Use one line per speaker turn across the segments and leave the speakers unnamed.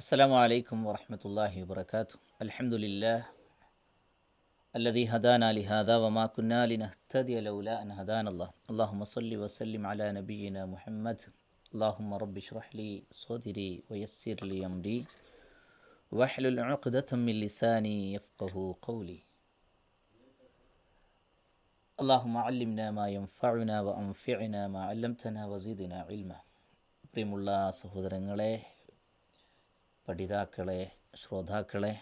السلام عليكم ورحمة الله وبركاته. الحمد لله الذي هدانا لهذا وما كنا لنهتدي لولا أن هدانا الله. اللهم صل وسلم على نبينا محمد. اللهم رب اشرح لي صدري ويسر لي أمري. واحلل عقدة من لساني يفقه قولي. اللهم علمنا ما ينفعنا وأنفعنا ما علمتنا وزدنا علما. പ്രിയമുള്ള عليه പഠിതാക്കളെ ശ്രോതാക്കളെ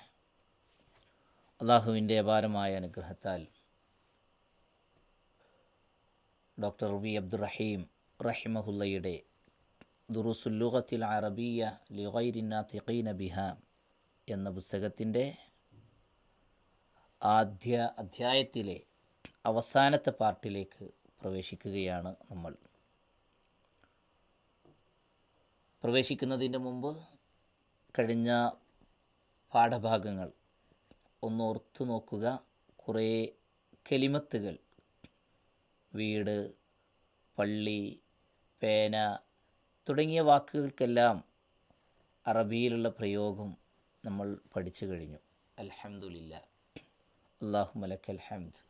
അള്ളാഹുവിന്റെ അപാരമായ അനുഗ്രഹത്താൽ ഡോക്ടർ വി അബ്ദുറഹീം റഹിമഹുല്ലയുടെ ദുറുസുല്ലുഖത്തിൽ അറബിയ ലിഗൈരിനാത്തിഖീന ബിഹ എന്ന പുസ്തകത്തിന്റെ ആദ്യ അധ്യായത്തിലെ അവസാനത്തെ പാർട്ടിലേക്ക് പ്രവേശിക്കുകയാണ് നമ്മൾ. പ്രവേശിക്കുന്നതിന്റെ മുമ്പ് കഴിഞ്ഞ പാഠഭാഗങ്ങൾ ഒന്ന് ഓർത്തു നോക്കുക. കുറേ കെലിമത്തുകൾ. വീട് പള്ളി പേന തുടങ്ങിയ വാക്കുകൾക്കെല്ലാം അറബിയിലുള്ള പ്രയോഗം നമ്മൾ പഠിച്ചു കഴിഞ്ഞു. അലഹമുല്ല അള്ളാഹു മലക്ക് ഹംദ്.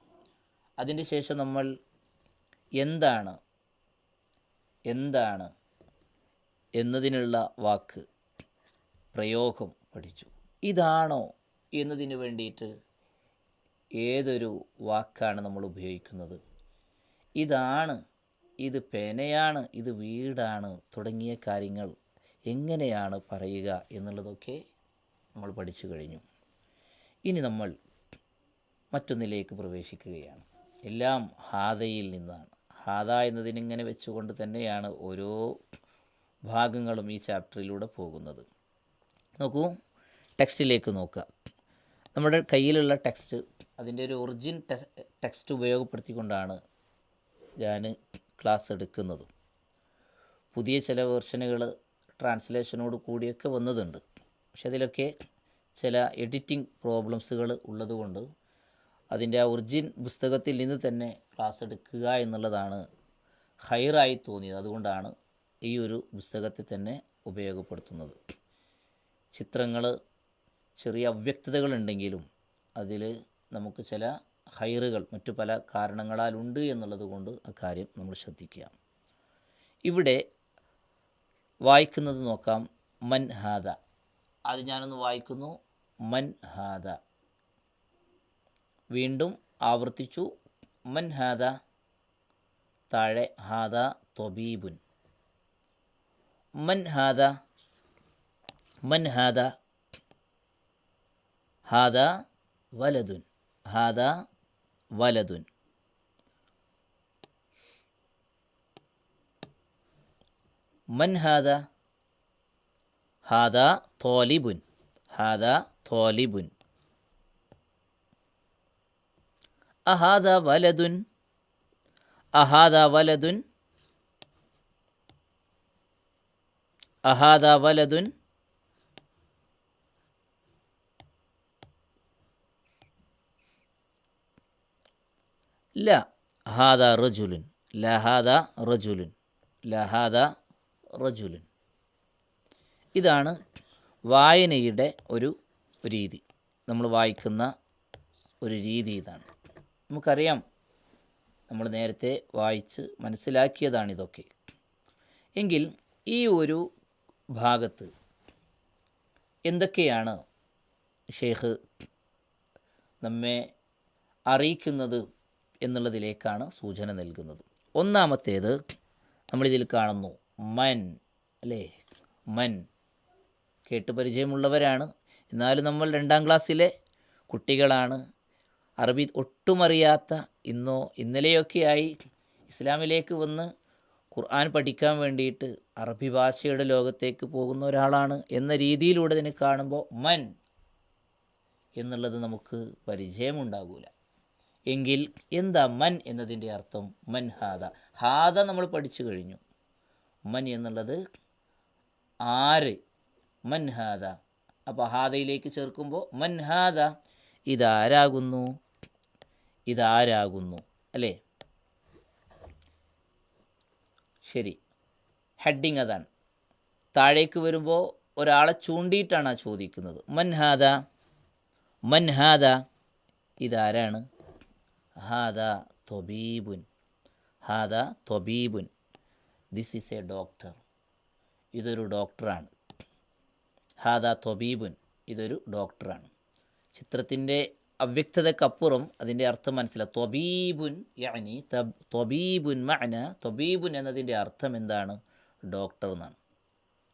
അതിന്റെ ശേഷം നമ്മൾ എന്താണ് എന്താണ് എന്നതിനുള്ള വാക്ക് പ്രയോഗം പഠിച്ചു. ഇതാണോ എന്നതിന് വേണ്ടിയിട്ട് ഏതൊരു വാക്കാണ് നമ്മൾ ഉപയോഗിക്കുന്നത്? ഇതാണ് ഇത് പേനയാണ് ഇത് വീടാണ് തുടങ്ങിയ കാര്യങ്ങൾ എങ്ങനെയാണ് പറയുക എന്നുള്ളതൊക്കെ നമ്മൾ പഠിച്ചു കഴിഞ്ഞു. ഇനി നമ്മൾ മറ്റൊന്നിലേക്ക് പ്രവേശിക്കുകയാണ്. എല്ലാം ഹാദയിൽ നിന്നാണ്. ഹാദ എന്നതിനിങ്ങനെ വെച്ചുകൊണ്ട് തന്നെയാണ് ഓരോ ഭാഗങ്ങളും ഈ ചാപ്റ്ററിലൂടെ പോകുന്നത്. നോക്കൂ. ടെക്സ്റ്റിലേക്ക് നോക്കുക. നമ്മുടെ കയ്യിലുള്ള ടെക്സ്റ്റ് അതിന്റെ ഒരു ഒറിജിൻ ടെക്സ്റ്റ് ഉപയോഗപ്പെടുത്തിക്കൊണ്ടാണ് ഞാൻ ക്ലാസ് എടുക്കുന്നത്. പുതിയ ചില വേർഷനുകൾ ട്രാൻസ്ലേഷനോട് കൂടിയൊക്കെ വന്നതുണ്ട്. പക്ഷെ അതിലൊക്കെ ചില എഡിറ്റിംഗ് പ്രോബ്ലംസുകൾ ഉള്ളതുകൊണ്ട് അതിന്റെ ആ ഒറിജിൻ പുസ്തകത്തിൽ നിന്ന് തന്നെ ക്ലാസ് എടുക്കുക എന്നുള്ളതാണ് ഹയറായി തോന്നിയത്. അതുകൊണ്ടാണ് ഈ ഒരു പുസ്തകത്തെ തന്നെ ഉപയോഗപ്പെടുത്തുന്നത്. ചിത്രങ്ങൾ ചെറിയ അവ്യക്തതകളുണ്ടെങ്കിലും അതിൽ നമുക്ക് ചില ഹൈറുകൾ മറ്റു പല കാരണങ്ങളാലുണ്ട് എന്നുള്ളത് കൊണ്ട് അക്കാര്യം നമ്മൾ ശ്രദ്ധിക്കുക. ഇവിടെ വായിക്കുന്നത് നോക്കാം മൻ ഹാദ. അത് ഞാനൊന്ന് വായിക്കുന്നു. മൻ ഹാദ. വീണ്ടും ആവർത്തിച്ചു. മൻ ഹാദ താഴെ ഹാദ തൊബീബുൻ. മൻ ഹാദ من هذا؟ هذا ولد. هذا ولد. من هذا؟ هذا طالب. هذا طالب. أهذا ولد؟ أهذا ولد؟ أهذا ولد؟ ല ഹാദ റജുലുൻ ലഹാദ റജുലുൻ ലഹാദ റജുലുൻ. ഇതാണ് വായനയുടെ ഒരു രീതി. നമ്മൾ വായിക്കുന്ന ഒരു രീതി ഇതാണ്. നമുക്കറിയാം നമ്മൾ നേരത്തെ വായിച്ച് മനസ്സിലാക്കിയതാണ് ഇതൊക്കെ. എങ്കിൽ ഈ ഒരു ഭാഗത്ത് എന്തൊക്കെയാണ് ഷെയ്ഖ് നമ്മെ അറിയിക്കുന്നത്? എന്നുള്ളതിലേക്കാണ് സൂചന നൽകുന്നത്. ഒന്നാമത്തേത് നമ്മളിതിൽ കാണുന്നു മൻ അല്ലേ? മൻ. കേട്ട് പരിചയമുള്ളവരാണ്. എന്നാലും നമ്മൾ രണ്ടാം ക്ലാസ്സിലെ കുട്ടികളാണ്. അറബി ഒട്ടും അറിയാത്ത ഇന്നോ ഇന്നലെയൊക്കെയായി ഇസ്ലാമിലേക്ക് വന്ന് ഖുർആൻ പഠിക്കാൻ വേണ്ടിയിട്ട് അറബി ഭാഷയുടെ ലോകത്തേക്ക് പോകുന്ന ഒരാളാണ് എന്ന രീതിയിലൂടെ ഇതിനെ കാണുമ്പോൾ മൻ എന്നുള്ളത് നമുക്ക് പരിചയമുണ്ടാകൂല. എങ്കിൽ എന്താ മൻ എന്നതിന്റെ അർത്ഥം? മൻ ഹാദ. ഹാദ നമ്മൾ പഠിച്ചു കഴിഞ്ഞു. മൻ എന്നുള്ളത് ആര്? മൻ ഹാദ. അപ്പോൾ ഹാദയിലേക്ക് ചേർക്കുമ്പോൾ മൻ ഹാദ. ഇതാരാകുന്നു? ഇതാരാകുന്നു. അല്ലേ? ശരി. ഹെഡിങ് അതാണ്. താഴേക്ക് വരുമ്പോൾ ഒരാളെ ചൂണ്ടിയിട്ടാണ് ആ ചോദിക്കുന്നത്. മൻഹാദ മൻഹാദ ഇതാരാണ്? ഹാദ തൊബീബുൻ ഹാദ തൊബീബുൻ. ദിസ് ഈസ് എ ഡോക്ടർ ഇതൊരു ഡോക്ടറാണ്. ഹാദ തൊബീബുൻ ഇതൊരു ഡോക്ടറാണ്. ചിത്രത്തിന്റെ അവ്യക്തതക്കപ്പുറം അതിന്റെ അർത്ഥം മനസ്സിലാവും തൊബീബുൻ യാനി തൊബീബുൻ മഅന തൊബീബുൻ എന്നതിന്റെ അർത്ഥം എന്താണ്? ഡോക്ടർ എന്നാണ്.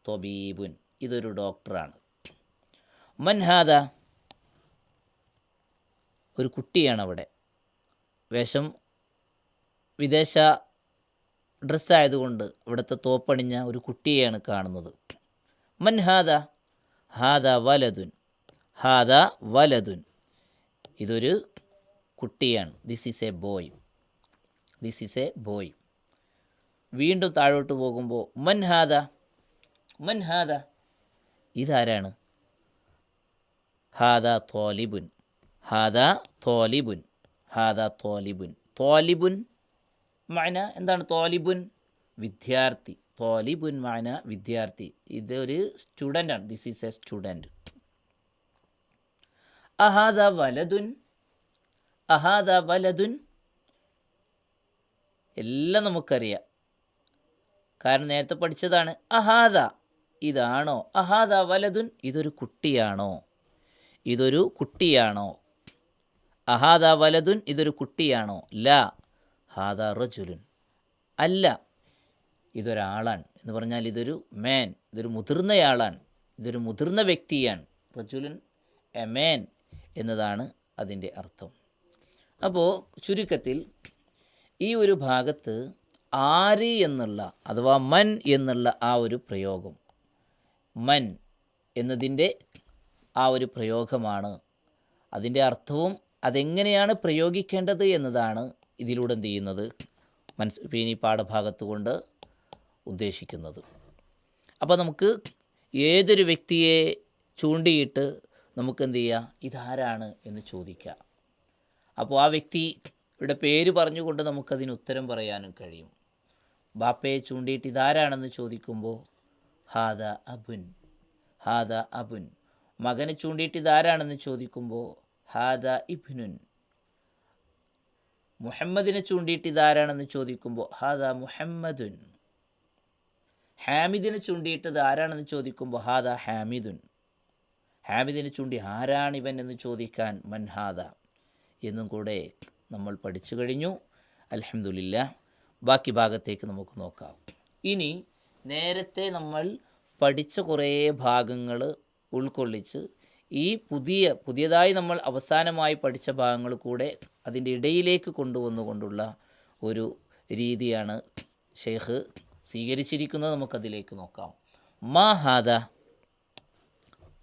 തൊബീബുൻ ഇതൊരു ഡോക്ടറാണ്. മൻഹാദ ഒരു കുട്ടിയാണ് അവിടെ വേഷം വിദേശ ഡ്രസ്സായതുകൊണ്ട് ഇവിടുത്തെ തോപ്പണിഞ്ഞ ഒരു കുട്ടിയെയാണ് കാണുന്നത്. മൻ ഹാദ? ഹാദ വലതുൻ ഹാദ വലതുൻ ഇതൊരു കുട്ടിയാണ്. This is a boy this is a boy വീണ്ടും താഴോട്ട് പോകുമ്പോൾ മൻ ഹാദ? മൻ ഹാദ? ഇതാരാണ്? ഹാദ തോലിബുൻ. ഹാദ തോലിബുൻ. ഹാദ തോലിബുൻ. തോലിബുൻ മഅന എന്താണ് തോലിബുൻ? വിദ്യാർത്ഥി. തോലിബുൻ മഅന വിദ്യാർത്ഥി. ഇതൊരു സ്റ്റുഡന്റാണ് ദിസ് ഈസ് എ സ്റ്റുഡന്റ് അഹാദ വലതുൻ അഹാദ വലതുൻ എല്ലാം നമുക്കറിയാം. കാരണം നേരത്തെ പഠിച്ചതാണ്. അഹാദ ഇതാണോ? അഹാദ വലതുൻ ഇതൊരു കുട്ടിയാണോ? ഇതൊരു കുട്ടിയാണോ? അഹാദ വലതുൻ ഇതൊരു കുട്ടിയാണോ? ലാ. ഹാദ റജുലുൻ. അല്ല ഇതൊരാളാണ് എന്ന് പറഞ്ഞാൽ ഇതൊരു മാൻ ഇതൊരു മുതിർന്നയാളാണ് ഇതൊരു മുതിർന്ന വ്യക്തിയാണ്. റജുലുൻ എ മാൻ എന്നതാണ് അതിന്റെ അർത്ഥം. അപ്പോൾ ചുരുക്കത്തിൽ ഈ ഒരു ഭാഗത്ത് ആര് എന്നുള്ള അഥവാ മൻ എന്നുള്ള ആ ഒരു പ്രയോഗം മൻ എന്നതിന്റെ ആ ഒരു പ്രയോഗമാണ് അതിന്റെ അർത്ഥവും അതെങ്ങനെയാണ് പ്രയോഗിക്കേണ്ടത് എന്നതാണ് ഇതിലൂടെ എന്ത് ചെയ്യുന്നത്? മനസ് ഇനി പാഠഭാഗത്ത് കൊണ്ട് ഉദ്ദേശിക്കുന്നത്. അപ്പോൾ നമുക്ക് ഏതൊരു വ്യക്തിയെ ചൂണ്ടിയിട്ട് നമുക്ക് എന്ത് ചെയ്യാം? ഇതാരാണ് എന്ന് ചോദിക്കാം അപ്പോൾ ആ വ്യക്തിയുടെ പേര് പറഞ്ഞുകൊണ്ട് നമുക്കതിന് ഉത്തരം പറയാനും കഴിയും. ബാപ്പയെ ചൂണ്ടിയിട്ട് ഇതാരാണെന്ന് ചോദിക്കുമ്പോൾ ഹാദ അബുൻ ഹാദ അബുൻ. മകനെ ചൂണ്ടിയിട്ട് ഇതാരാണെന്ന് ചോദിക്കുമ്പോൾ ഹാദ ഇബ്നുൻ. മുഹമ്മദിനെ ചൂണ്ടിയിട്ട് ഇതാരാണെന്ന് ചോദിക്കുമ്പോൾ ഹാദ മുഹമ്മദുൻ. ഹാമിദിനെ ചൂണ്ടിയിട്ടത് ആരാണെന്ന് ചോദിക്കുമ്പോൾ ഹാദ ഹാമിദുൻ. ഹാമിദിനെ ചൂണ്ടി ആരാണിവൻ എന്ന് ചോദിക്കാൻ മൻഹാദ എന്നും കൂടെ നമ്മൾ പഠിച്ചു കഴിഞ്ഞു. അലഹമുല്ല ബാക്കി ഭാഗത്തേക്ക് നമുക്ക് നോക്കാം. ഇനി നേരത്തെ നമ്മൾ പഠിച്ച കുറേ ഭാഗങ്ങൾ ഉൾക്കൊള്ളിച്ച് ഈ പുതിയ പുതിയതായി നമ്മൾ അവസാനമായി പഠിച്ച ഭാഗങ്ങൾ കൂടെ അതിന്റെ ഇടയിലേക്ക് കൊണ്ടുവന്നുകൊണ്ടുള്ള ഒരു രീതിയാണ് ഷെയ്ഖ് സ്വീകരിച്ചിരിക്കുന്നത്. നമുക്കതിലേക്ക് നോക്കാം. മാ ഹാദ.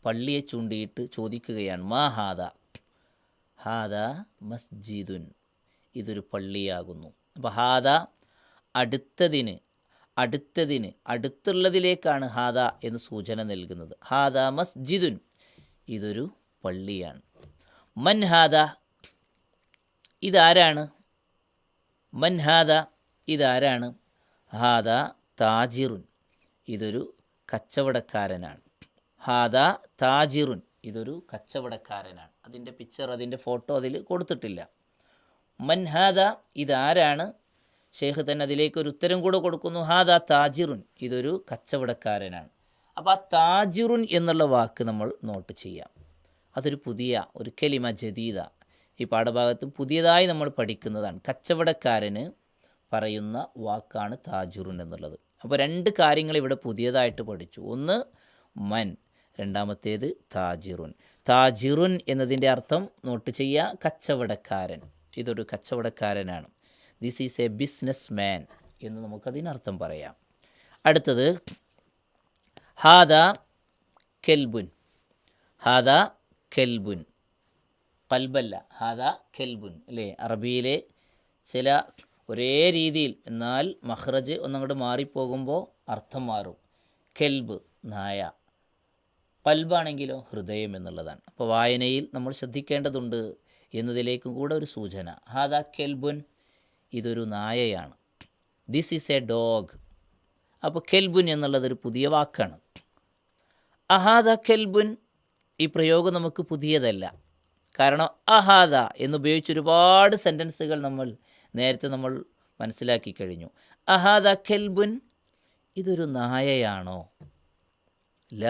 പള്ളിയെ ചൂണ്ടിയിട്ട് ചോദിക്കുകയാണ്. മാ ഹാദ. ഹാദ മസ്ജിദുൻ. ഇതൊരു പള്ളിയാകുന്നു. അപ്പോൾ ഹാദ അടുത്തതിന് അടുത്തതിന് അടുത്തുള്ളതിലേക്കാണ് ഹാദ എന്ന് സൂചന നൽകുന്നത്. ഹാദ മസ്ജിദുൻ. ഇതൊരു പള്ളിയാണ്. മൻഹാദ ഇതാരാണ്? മൻഹാദ ഇതാരാണ്? ഹാദ താജിറുൻ ഇതൊരു കച്ചവടക്കാരനാണ്. ഹാദ താജിറുൻ ഇതൊരു കച്ചവടക്കാരനാണ്. അതിന്റെ പിക്ചർ അതിന്റെ ഫോട്ടോ അതിൽ കൊടുത്തിട്ടില്ല. മൻഹാദ ഇതാരാണ്? ഷെയ്ഖ് തന്നെ അതിലേക്ക് ഒരു ഉത്തരം കൂടെ കൊടുക്കുന്നു. ഹാദ താജിറുൻ ഇതൊരു കച്ചവടക്കാരനാണ്. അപ്പോൾ ആ താജിറുൻ എന്നുള്ള വാക്ക് നമ്മൾ നോട്ട് ചെയ്യാം. അതൊരു പുതിയ ഒരു കലിമ ജദീദ. ഈ പാഠഭാഗത്ത് പുതിയതായി നമ്മൾ പഠിക്കുന്നതാണ്. കച്ചവടക്കാരന് പറയുന്ന വാക്കാണ് താജുറുൻ എന്നുള്ളത്. അപ്പോൾ രണ്ട് കാര്യങ്ങൾ ഇവിടെ പുതിയതായിട്ട് പഠിച്ചു. ഒന്ന് മൻ. രണ്ടാമത്തേത് താജിറുൻ. താജിറുൻ എന്നതിന്റെ അർത്ഥം നോട്ട് ചെയ്യുക കച്ചവടക്കാരൻ. ഇതൊരു കച്ചവടക്കാരനാണ്. This is a businessman എന്ന് നമുക്കതിനർത്ഥം പറയാം. അടുത്തത് ഹാദ കെൽബുൻ. ഹാദ കെൽബുൻ. കൽബല്ല. ഹാദ കെൽബുൻ. അല്ലേ? അറബിയിലെ ചില ഒരേ രീതിയിൽ എന്നാൽ മഹ്റജ് ഒന്നങ്ങോട്ട് മാറിപ്പോകുമ്പോൾ അർത്ഥം മാറും. കെൽബ് നായ. കൽബാണെങ്കിലോ ഹൃദയം എന്നുള്ളതാണ്. അപ്പോൾ വായനയിൽ നമ്മൾ ശ്രദ്ധിക്കേണ്ടതുണ്ട് എന്നതിലേക്കും കൂടെ ഒരു സൂചന. ഹാദ കെൽബുൻ ഇതൊരു നായയാണ്. ദിസ് ഈസ് എ ഡോഗ് അപ്പോൾ കെൽബുൻ എന്നുള്ളതൊരു പുതിയ വാക്കാണ്. അഹാദ കെൽബുൻ ഈ പ്രയോഗം നമുക്ക് പുതിയതല്ല. കാരണം അഹാദ എന്നുപയോഗിച്ച് ഒരുപാട് സെന്റൻസുകൾ നമ്മൾ നേരത്തെ നമ്മൾ മനസ്സിലാക്കി കഴിഞ്ഞു. അഹാദ കെൽബുൻ ഇതൊരു നായയാണോ? ല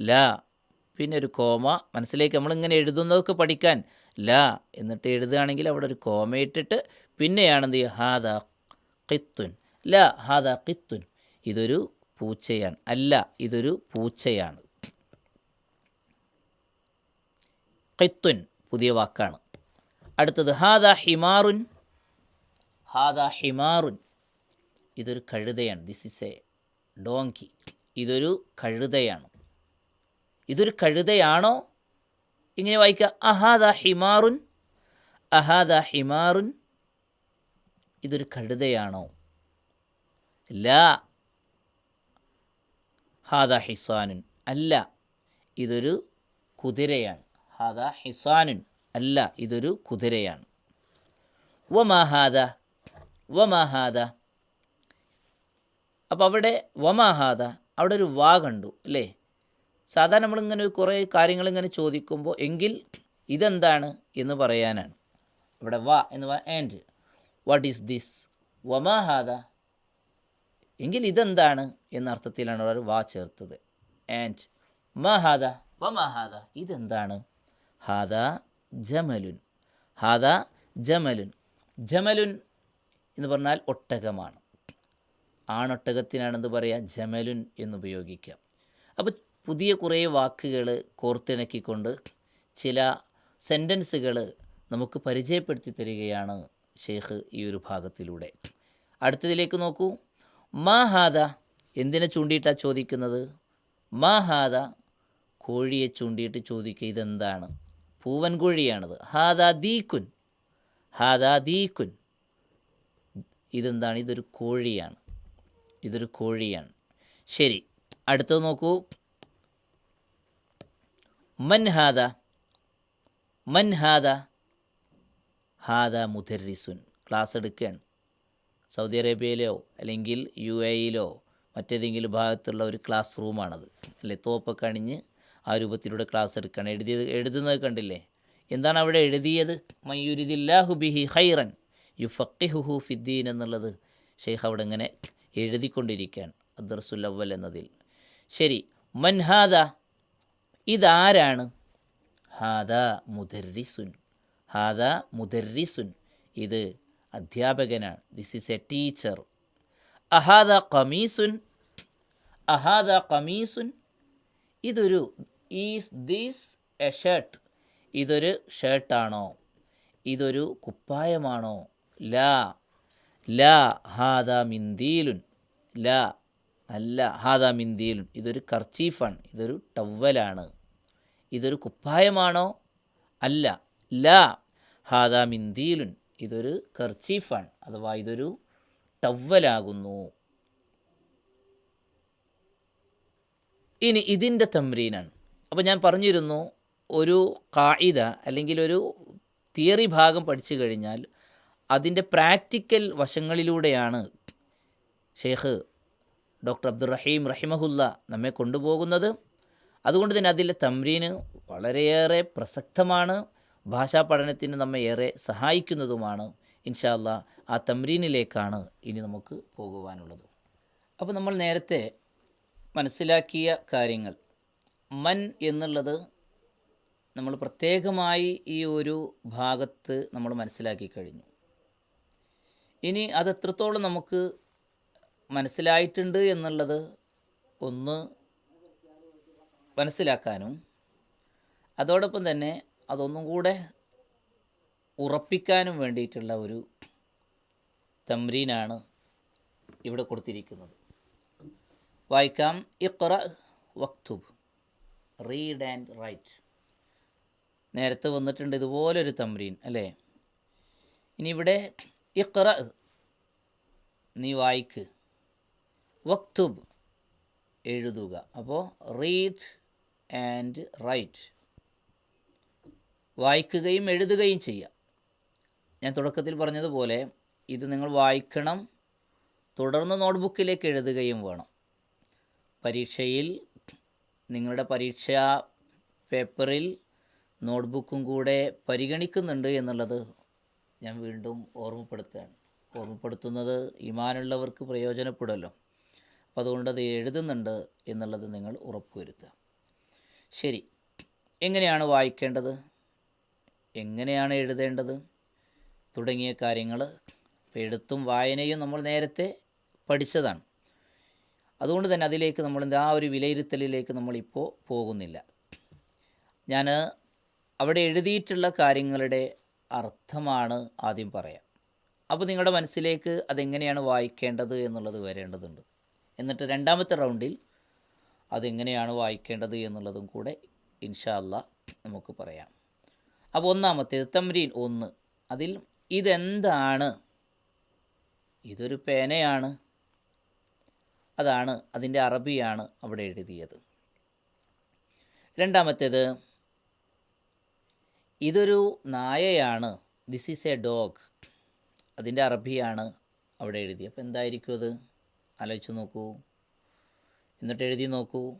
ല പിന്നെ ഒരു കോമ മനസ്സിലേക്ക് നമ്മളിങ്ങനെ എഴുതുന്നതൊക്കെ പഠിക്കാൻ ല എന്നിട്ട് എഴുതുകയാണെങ്കിൽ അവിടെ ഒരു കോമ ഇട്ടിട്ട് പിന്നെയാണ് എന്ത് ചെയ്യുക? ഹാദ ഖിത്തുൻ. ലാ ഹാദ കിത്തുൻ. ഇതൊരു പൂച്ചയാണ്. അല്ല ഇതൊരു പൂച്ചയാണ്. കിത്തുൻ പുതിയ വാക്കാണ്. അടുത്തത് ഹാദ ഹിമാറുൻ. ഹാദ ഹിമാറുൻ. ഇതൊരു കഴുതയാണ്. ദിസ് ഇസ് എ ഡോങ്കി ഇതൊരു കഴുതയാണ്. ഇതൊരു കഴുതയാണോ? ഇങ്ങനെ വായിക്കുക. അഹാദ ഹിമാറുൻ. അഹാദ ഹിമാറുൻ. ഇതൊരു കഴുതയാണോ? ലാ. ഹാദ ഹിസാനുൻ. അല്ല ഇതൊരു കുതിരയാണ്. ഹാദ ഹിസാനുൻ. അല്ല ഇതൊരു കുതിരയാണ്. വമാഹാദ വമാഹാദ അപ്പോൾ അവിടെ വമാഹാദ അവിടെ ഒരു വാ കണ്ടു അല്ലേ? സാധാരണ നമ്മളിങ്ങനെ കുറേ കാര്യങ്ങൾ ഇങ്ങനെ ചോദിക്കുമ്പോൾ എങ്കിൽ ഇതെന്താണ് എന്ന് പറയാനാണ്. ഇവിടെ വാ എന്ന് പറയാൻ ആൻഡ് വാട്ട് ഈസ് ദിസ് വമാഹാദ എങ്കിൽ ഇതെന്താണ് എന്ന അർത്ഥത്തിലാണ് അവർ വാ ചേർത്തത്. ആൻഡ് മഹാദ വമഹാദ ഇതെന്താണ്? ഹാദ ജമലുൻ ഹാദ ജമലുൻ. ജമലുൻ എന്ന് പറഞ്ഞാൽ ഒട്ടകമാണ്. ആണൊട്ടകത്തിനാണെന്ന് പറയുക ജമലുൻ എന്നുപയോഗിക്കാം അപ്പോൾ പുതിയ കുറേ വാക്കുകൾ കോർത്തിണക്കിക്കൊണ്ട് ചില സെന്റൻസുകൾ നമുക്ക് പരിചയപ്പെടുത്തി തരികയാണ് ഷെയ്ഖ് ഈ ഒരു ഭാഗത്തിലൂടെ. അടുത്തതിലേക്ക് നോക്കൂ. മാ ഹാദ എന്തിനെ ചൂണ്ടിയിട്ടാണ് ചോദിക്കുന്നത്? മാ ഹാദ കോഴിയെ ചൂണ്ടിയിട്ട് ചോദിക്കുക ഇതെന്താണ്? പൂവൻ കോഴിയാണത്. ഹാദാ ദീക്കുൻ. ഹാദാ ദീക്കുൻ. ഇതെന്താണ്? ഇതൊരു കോഴിയാണ്. ഇതൊരു കോഴിയാണ്. ശരി അടുത്തത് നോക്കൂ. മൻ ഹാദ മൻ ഹാദ ഹാദ മുദരിസുൻ. ക്ലാസ് എടുക്കുകയാണ്. സൗദി അറേബ്യയിലോ അല്ലെങ്കിൽ യു എയിലോ മറ്റേതെങ്കിലും ഭാഗത്തുള്ള ഒരു ക്ലാസ് റൂമാണത്. അല്ലേ? തോപ്പൊക്കെ അണിഞ്ഞ് ആ രൂപത്തിലൂടെ ക്ലാസ് എടുക്കണം. എഴുതിയത് എഴുതുന്നത് കണ്ടില്ലേ? എന്താണ് അവിടെ എഴുതിയത്? മയ്യുരിദില്ലാഹു ബിഹി ഹൈറൻ യു ഫക്കിഹുഹു ഫിദ്ദീൻ എന്നുള്ളത് ഷെയ്ഖ് അവിടെ ഇങ്ങനെ എഴുതിക്കൊണ്ടിരിക്കുകയാണ്. അദ്രസുൽ അവൽ എന്നതിൽ. ശരി. മൻഹാദ ഇതാരാണ്? ഹാദ മുദരിസുൻ. ഹാദ മുദരിസുൻ. ഇത് അധ്യാപകനാണ്. ദിസ് ഈസ് എ ടീച്ചർ അഹാദ കമീസുൻ അഹാദ കമീസുൻ ഇതൊരു ഈസ് ദീസ് എ ഷർട്ട് ഇതൊരു ഷർട്ടാണോ ഇതൊരു കുപ്പായമാണോ? ലാ ലാ ഹാദ മിന്ദീലുൻ. ലാ അല്ല ഹാദ മിന്ദീലുൻ. ഇതൊരു കർച്ചീഫാണ്. ഇതൊരു ടവലാണ് ഇതൊരു കുപ്പായമാണോ? അല്ല ലാ ഹാദ മിന്ദീലുൻ. ഇതൊരു കർച്ചീഫാണ്. അഥവാ ഇതൊരു ടവ്വലാകുന്നു. ഇനി ഇതിന്റെ തമ്രീനാണ്. അപ്പോൾ ഞാൻ പറഞ്ഞിരുന്നു ഒരു കായിത അല്ലെങ്കിൽ ഒരു തിയറി ഭാഗം പഠിച്ചു കഴിഞ്ഞാൽ അതിന്റെ പ്രാക്ടിക്കൽ വശങ്ങളിലൂടെയാണ് ഷെയ്ഖ് ഡോക്ടർ അബ്ദുറഹീം റഹിമഹുല്ല നമ്മെ കൊണ്ടുപോകുന്നത്. അതുകൊണ്ട് തന്നെ അതിലെ തമ്രീന് വളരെയേറെ പ്രസക്തമാണ്. ഭാഷാ പഠനത്തിന് നമ്മെ ഏറെ സഹായിക്കുന്നതുമാണ് ഇൻഷാല്ല ആ തമ്രീനിലേക്കാണ് ഇനി നമുക്ക് പോകുവാനുള്ളത്. അപ്പോൾ നമ്മൾ നേരത്തെ മനസ്സിലാക്കിയ കാര്യങ്ങൾ. മൻ എന്നുള്ളത് നമ്മൾ പ്രത്യേകമായി ഈ ഒരു ഭാഗത്ത് നമ്മൾ മനസ്സിലാക്കി കഴിഞ്ഞു. ഇനി അത് എത്രത്തോളം നമുക്ക് മനസ്സിലായിട്ടുണ്ട് എന്നുള്ളത് ഒന്ന് മനസ്സിലാക്കാനും അതോടൊപ്പം തന്നെ അതൊന്നും കൂടെ ഉറപ്പിക്കാനും വേണ്ടിയിട്ടുള്ള ഒരു തമ്രീനാണ് ഇവിടെ കൊടുത്തിരിക്കുന്നത്. വായിക്കാം. ഇഖ്റ വക്തുബ്. Read and write. നേരത്തെ വന്നിട്ടുണ്ട് ഇതുപോലൊരു തമ്രീൻ അല്ലേ? ഇനി ഇവിടെ ഇഖ്റ നീ വായിക്ക്. വക്തുബ് എഴുതുക. അപ്പോൾ റീഡ് ആൻഡ് റൈറ്റ്. വായിക്കുകയും എഴുതുകയും ചെയ്യാം. ഞാൻ തുടക്കത്തിൽ പറഞ്ഞതുപോലെ ഇത് നിങ്ങൾ വായിക്കണം തുടർന്ന് നോട്ട്ബുക്കിലേക്ക് എഴുതുകയും വേണം. പരീക്ഷയിൽ നിങ്ങളുടെ പരീക്ഷാ പേപ്പറിൽ നോട്ട്ബുക്കും കൂടെ പരിഗണിക്കുന്നുണ്ട് എന്നുള്ളത് ഞാൻ വീണ്ടും ഓർമ്മപ്പെടുത്തുകയാണ്. ഓർമ്മപ്പെടുത്തുന്നത് ഇമാനുള്ളവർക്ക് പ്രയോജനപ്പെടുമല്ലോ. അപ്പോൾ അതുകൊണ്ട് അത് എഴുതുന്നുണ്ട് എന്നുള്ളത് നിങ്ങൾ ഉറപ്പുവരുത്തുക. ശരി. എങ്ങനെയാണ് വായിക്കേണ്ടത്? എങ്ങനെയാണ് എഴുതേണ്ടത്? തുടങ്ങിയ കാര്യങ്ങൾ എഴുത്തും വായനയും നമ്മൾ നേരത്തെ പഠിച്ചതാണ്. അതുകൊണ്ട് തന്നെ അതിലേക്ക് നമ്മൾ ആ ഒരു വിലയിരുത്തലിലേക്ക് നമ്മളിപ്പോൾ പോകുന്നില്ല. ഞാൻ അവിടെ എഴുതിയിട്ടുള്ള കാര്യങ്ങളുടെ അർത്ഥമാണ് ആദ്യം പറയാം. അപ്പോൾ നിങ്ങളുടെ മനസ്സിലേക്ക് അതെങ്ങനെയാണ് വായിക്കേണ്ടത് എന്നുള്ളത് വരേണ്ടതുണ്ട്. എന്നിട്ട് രണ്ടാമത്തെ റൗണ്ടിൽ അതെങ്ങനെയാണ് വായിക്കേണ്ടത് എന്നുള്ളതും കൂടെ ഇൻഷാല്ല നമുക്ക് പറയാം. അപ്പോൾ ഒന്നാമത്തേത് തമ്രീൻ ഒന്ന്. അതിൽ ഇതെന്താണ്? ഇതൊരു പേനയാണ്. അതാണ് അതിന്റെ അറബിയാണ് അവിടെ എഴുതിയത്. രണ്ടാമത്തേത് ഇതൊരു നായയാണ്. ദിസ് ഈസ് എ ഡോഗ് അതിന്റെ അറബിയാണ് അവിടെ എഴുതി അപ്പോൾ എന്തായിരിക്കും അത്? ആലോചിച്ച് നോക്കൂ. എന്നിട്ട് എഴുതി നോക്കൂ.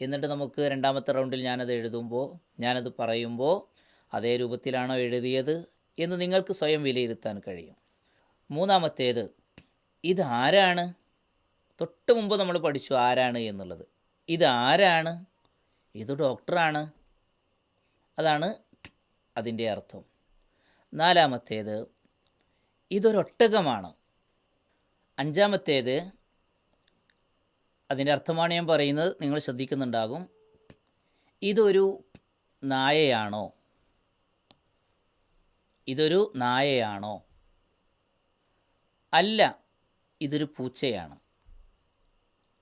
എന്നിട്ട് നമുക്ക് രണ്ടാമത്തെ റൗണ്ടിൽ ഞാനത് എഴുതുമ്പോൾ ഞാനത് പറയുമ്പോൾ അതേ രൂപത്തിലാണോ എഴുതിയത് എന്ന് നിങ്ങൾക്ക് സ്വയം വിലയിരുത്താൻ കഴിയും. മൂന്നാമത്തേത് ഇതാരാണ് തൊട്ട് മുമ്പ് നമ്മൾ പഠിച്ചു ആരാണ് എന്നുള്ളത്. ഇതാരാണ് ഇത് ഡോക്ടറാണ്. അതാണ് അതിന്റെ അർത്ഥം. നാലാമത്തേത് ഇതൊരൊട്ടകമാണ്. അഞ്ചാമത്തേത് അതിന്റെ അർത്ഥമാണ് ഞാൻ പറയുന്നത് നിങ്ങൾ ശ്രദ്ധിക്കുന്നുണ്ടാകും. ഇതൊരു നായയാണോ? ഇതൊരു നായയാണോ? അല്ല ഇതൊരു പൂച്ചയാണ്.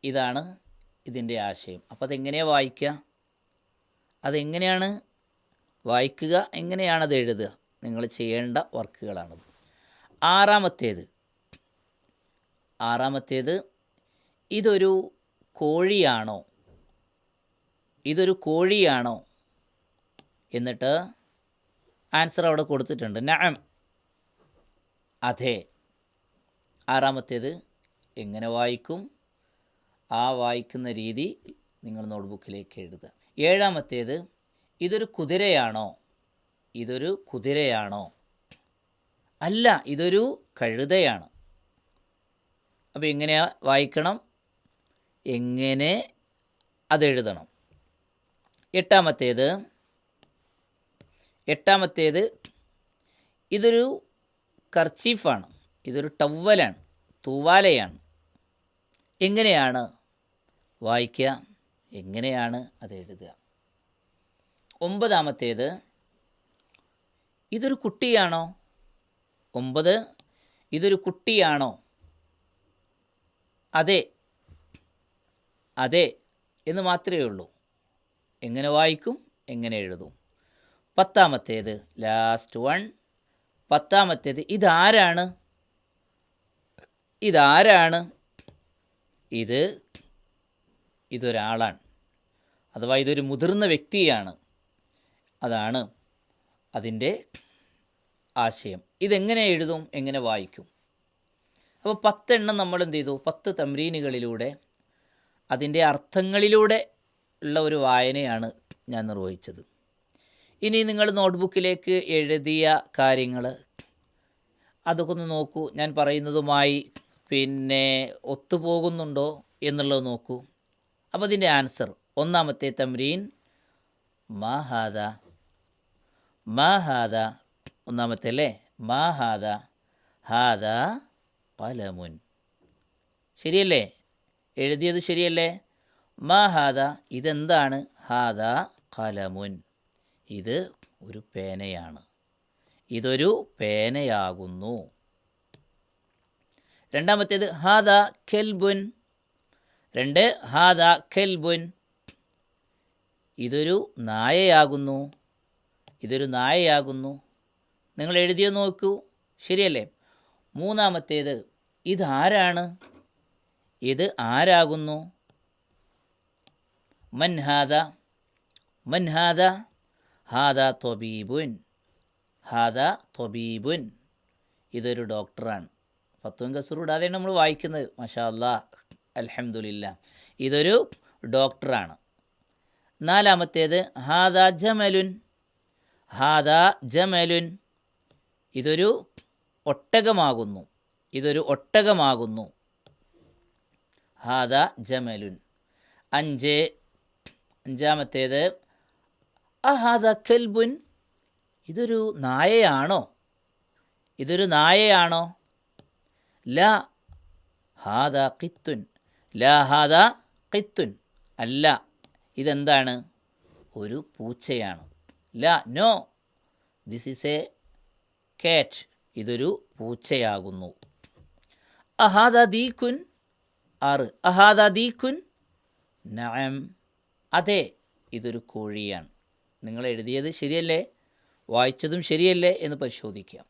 ഇതാണ് ഇതിന്റെ ആശയം. അപ്പോൾ അതെങ്ങനെയാണ് വായിക്കുക? അതെങ്ങനെയാണ് വായിക്കുക? എങ്ങനെയാണത് എഴുതുക? നിങ്ങൾ ചെയ്യേണ്ട വർക്കുകളാണത്. ആറാമത്തേത്. ആറാമത്തേത് ഇതൊരു കോഴിയാണോ? ഇതൊരു കോഴിയാണോ? എന്നിട്ട് ആൻസർ അവിടെ കൊടുത്തിട്ടുണ്ട്. നഅം അതെ. ആറാമത്തേത് എങ്ങനെ വായിക്കും? ആ വായിക്കുന്ന രീതി നിങ്ങൾ നോട്ട്ബുക്കിലേക്ക് എഴുതുക. ഏഴാമത്തേത് ഇതൊരു കുതിരയാണോ? ഇതൊരു കുതിരയാണോ? അല്ല ഇതൊരു കഴുതയാണ്. അപ്പോൾ എങ്ങനെയാ വായിക്കണം? എങ്ങനെ അതെഴുതണം എട്ടാമത്തേത് എട്ടാമത്തേത് ഇതൊരു കർച്ചീഫാണ് ഇതൊരു ടവ്വലാണ് തൂവാലയാണ്. എങ്ങനെയാണ് വായിക്കുക? എങ്ങനെയാണ് അത് എഴുതുക? ഒമ്പതാമത്തേത് ഇതൊരു കുട്ടിയാണോ? ഒമ്പത് ഇതൊരു കുട്ടിയാണോ? അതെ അതെ എന്ന് മാത്രമേ ഉള്ളൂ. എങ്ങനെ വായിക്കും? എങ്ങനെ എഴുതും? പത്താമത്തേത് ലാസ്റ്റ് വൺ പത്താമത്തേത് ഇതാരാണ്? ഇതാരാണ്? ഇത് ഇതൊരാളാണ്. അഥവാ ഇതൊരു മുതിർന്ന വ്യക്തിയാണ്. അതാണ് അതിന്റെ ആശയം. ഇതെങ്ങനെ എഴുതും? എങ്ങനെ വായിക്കും? അപ്പോൾ പത്തെണ്ണം നമ്മൾ എന്ത് ചെയ്തു? പത്ത് തമ്രീനുകളിലൂടെ അതിന്റെ അർത്ഥങ്ങളിലൂടെ ഉള്ള ഒരു വായനയാണ് ഞാൻ നിർവഹിച്ചത്. ഇനി നിങ്ങൾ നോട്ട്ബുക്കിലേക്ക് എഴുതിയ കാര്യങ്ങൾ അതൊക്കെ ഒന്ന് നോക്കൂ. ഞാൻ പറയുന്നതുമായി പിന്നെ ഒത്തുപോകുന്നുണ്ടോ എന്നുള്ളത് നോക്കൂ. അപ്പോൾ അതിന്റെ ആൻസർ ഒന്നാമത്തെ തമ്രീൻ മഹാദ മാ ഹാദ ഒന്നാമത്തെ അല്ലേ? മാ ഹാദ പലമുൻ. ശരിയല്ലേ? എഴുതിയത് ശരിയല്ലേ? മാ ഹാദ ഇതെന്താണ്? ഹാദ കലമുൻ ഇത് ഒരു പേനയാണ്. ഇതൊരു പേനയാകുന്നു. രണ്ടാമത്തേത് ഹാദ കെൽബുൻ. രണ്ട് ഹാദ കെൽബുൻ. ഇതൊരു നായയാകുന്നു. ഇതൊരു നായയാകുന്നു. നിങ്ങൾ എഴുതിയത് നോക്കൂ. ശരിയല്ലേ? മൂന്നാമത്തേത് ഇതാരാണ്? ഇത് ആരാകുന്നു? മൻഹാദ. മൻഹാദ മൻ ഹാദ തൊബീബുൻ ഹാദ തൊബീബുൻ. ഇതൊരു ഡോക്ടറാണ്. ഫത്തും അതാണ് നമ്മൾ വായിക്കുന്നത്. മഷാ അല്ലാ അൽഹംദുലില്ല. ഇതൊരു ഡോക്ടറാണ്. നാലാമത്തേത് ഹാദ ജമലുൻ ഹാദ ജമലുൻ. ഇതൊരു ഒട്ടകമാകുന്നു. ഇതൊരു ഒട്ടകമാകുന്നു. ഹാദ ജമലുൻ. അഞ്ച് അഞ്ചാമത്തേത് അഹാദ കെൽബുൻ. ഇതൊരു നായയാണോ? ഇതൊരു നായയാണോ? ല ഹാദ കിത്തുൻ ല ഹാദ കിത്തുൻ അല്ല ഇതെന്താണ്? ഒരു പൂച്ചയാണ്. ല നോ. ദിസ് ഈസ് എ കാറ്റ് ഇതൊരു പൂച്ചയാകുന്നു. അഹാദ ദീക്കുൻ ആറ് അഹാദ ദീക്കുൻ നയം അതെ ഇതൊരു കോഴിയാണ്. നിങ്ങൾ എഴുതിയത് ശരിയല്ലേ? വായിച്ചതും ശരിയല്ലേ എന്ന് പരിശോധിക്കുക.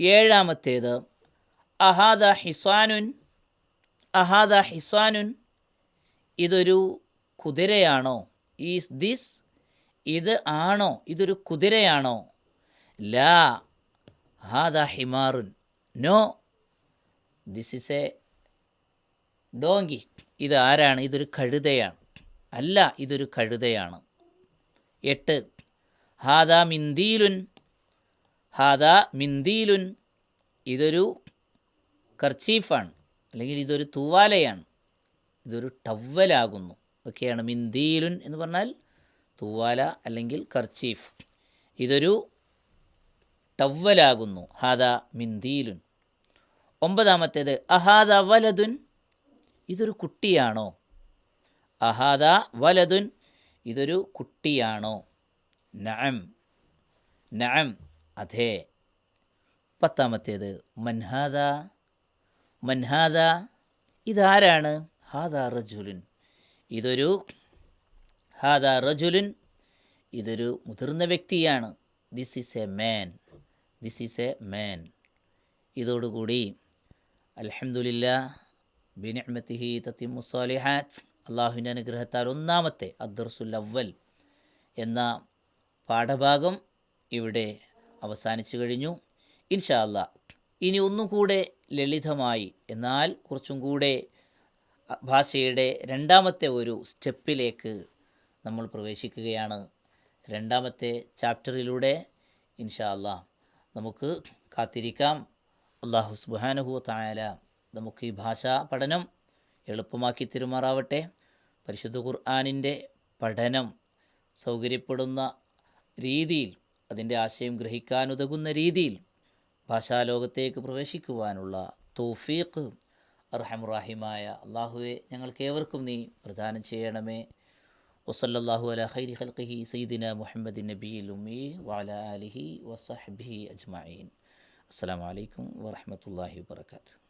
ഏഴാമത്തേത് അഹാദ ഹിസാനുൻ അഹാദ ഹിസാനുൻ ഇതൊരു കുതിരയാണോ? ഈസ് ദിസ് ഇത് ആണോ? ഇതൊരു കുതിരയാണോ? ലാ ഹാദ ഹിമാറുൻ. No this is a donkey ഇത് ആരാണ്? ഇതൊരു കഴുതയാണ്. അല്ല ഇതൊരു കഴുതയാണ്. എട്ട്. ഹാദ മിന്ദീലുൻ ഹാദ മിന്ദീലുൻ ഇതൊരു കർച്ചീഫാണ്. അല്ലെങ്കിൽ ഇതൊരു തൂവാലയാണ്. ഇതൊരു ടവ്വലാകുന്നു. ഇതൊക്കെയാണ് മിന്ദീലുൻ എന്ന് പറഞ്ഞാൽ തൂവാല അല്ലെങ്കിൽ കർച്ചീഫ്. ഇതൊരു ടവ്വലാകുന്നു. ഹാദ മിന്ദീലുൻ ഒമ്പതാമത്തേത് അഹാദ വലതുൻ ഇതൊരു കുട്ടിയാണോ? അഹാദ വലതുൻ ഇതൊരു കുട്ടിയാണോ? നഅം. നഅം അതെ. പത്താമത്തേത് മൻഹാദ മൻഹാദ ഇതാരാണ്? ഹാദ റജുലിൻ. ഇതൊരു ഹാദ റജുലിൻ ഇതൊരു മുതിർന്ന വ്യക്തിയാണ്. This is a man this is a man ഇതോടുകൂടി അലഹമുല്ല ബിനിഅമത്തിഹി തത്തിമു സാലിഹാത്ത് അള്ളാഹുവിന്റെ അനുഗ്രഹത്താൽ ഒന്നാമത്തെ അദ്ദർസുൽ അവൽ എന്ന പാഠഭാഗം ഇവിടെ അവസാനിച്ചു കഴിഞ്ഞു. ഇൻഷാ അല്ലാ ഇനി ഒന്നും കൂടെ ലളിതമായി എന്നാൽ കുറച്ചും കൂടെ ഭാഷയുടെ രണ്ടാമത്തെ ഒരു സ്റ്റെപ്പിലേക്ക് നമ്മൾ പ്രവേശിക്കുകയാണ്. രണ്ടാമത്തെ ചാപ്റ്ററിലൂടെ ഇൻഷാ അല്ലാ നമുക്ക് കാത്തിരിക്കാം. അള്ളാഹു സുബാനുഹു തായാല നമുക്ക് ഈ ഭാഷാ പഠനം എളുപ്പമാക്കി തിരുമാറാവട്ടെ. പരിശുദ്ധ ഖുർആാനിന്റെ പഠനം സൗകര്യപ്പെടുന്ന രീതിയിൽ അതിന്റെ ആശയം ഗ്രഹിക്കാനുതകുന്ന രീതിയിൽ ഭാഷാലോകത്തേക്ക് പ്രവേശിക്കുവാനുള്ള തോഫീഖ് അർഹമുറാഹിമായ അള്ളാഹുവെ ഞങ്ങൾക്കേവർക്കും നീ പ്രദാനം ചെയ്യണമേ. വസല്ലാഹു അല ഹൈരി ഹൽഖി സയ്ദിന മുഹമ്മദ് നബി ഉമ്മി വാല അലിഹി വസഹബി അജ്മീൻ അസ്സാം വലൈക്കും വാഹമത്തല്ലാഹി വാത്തു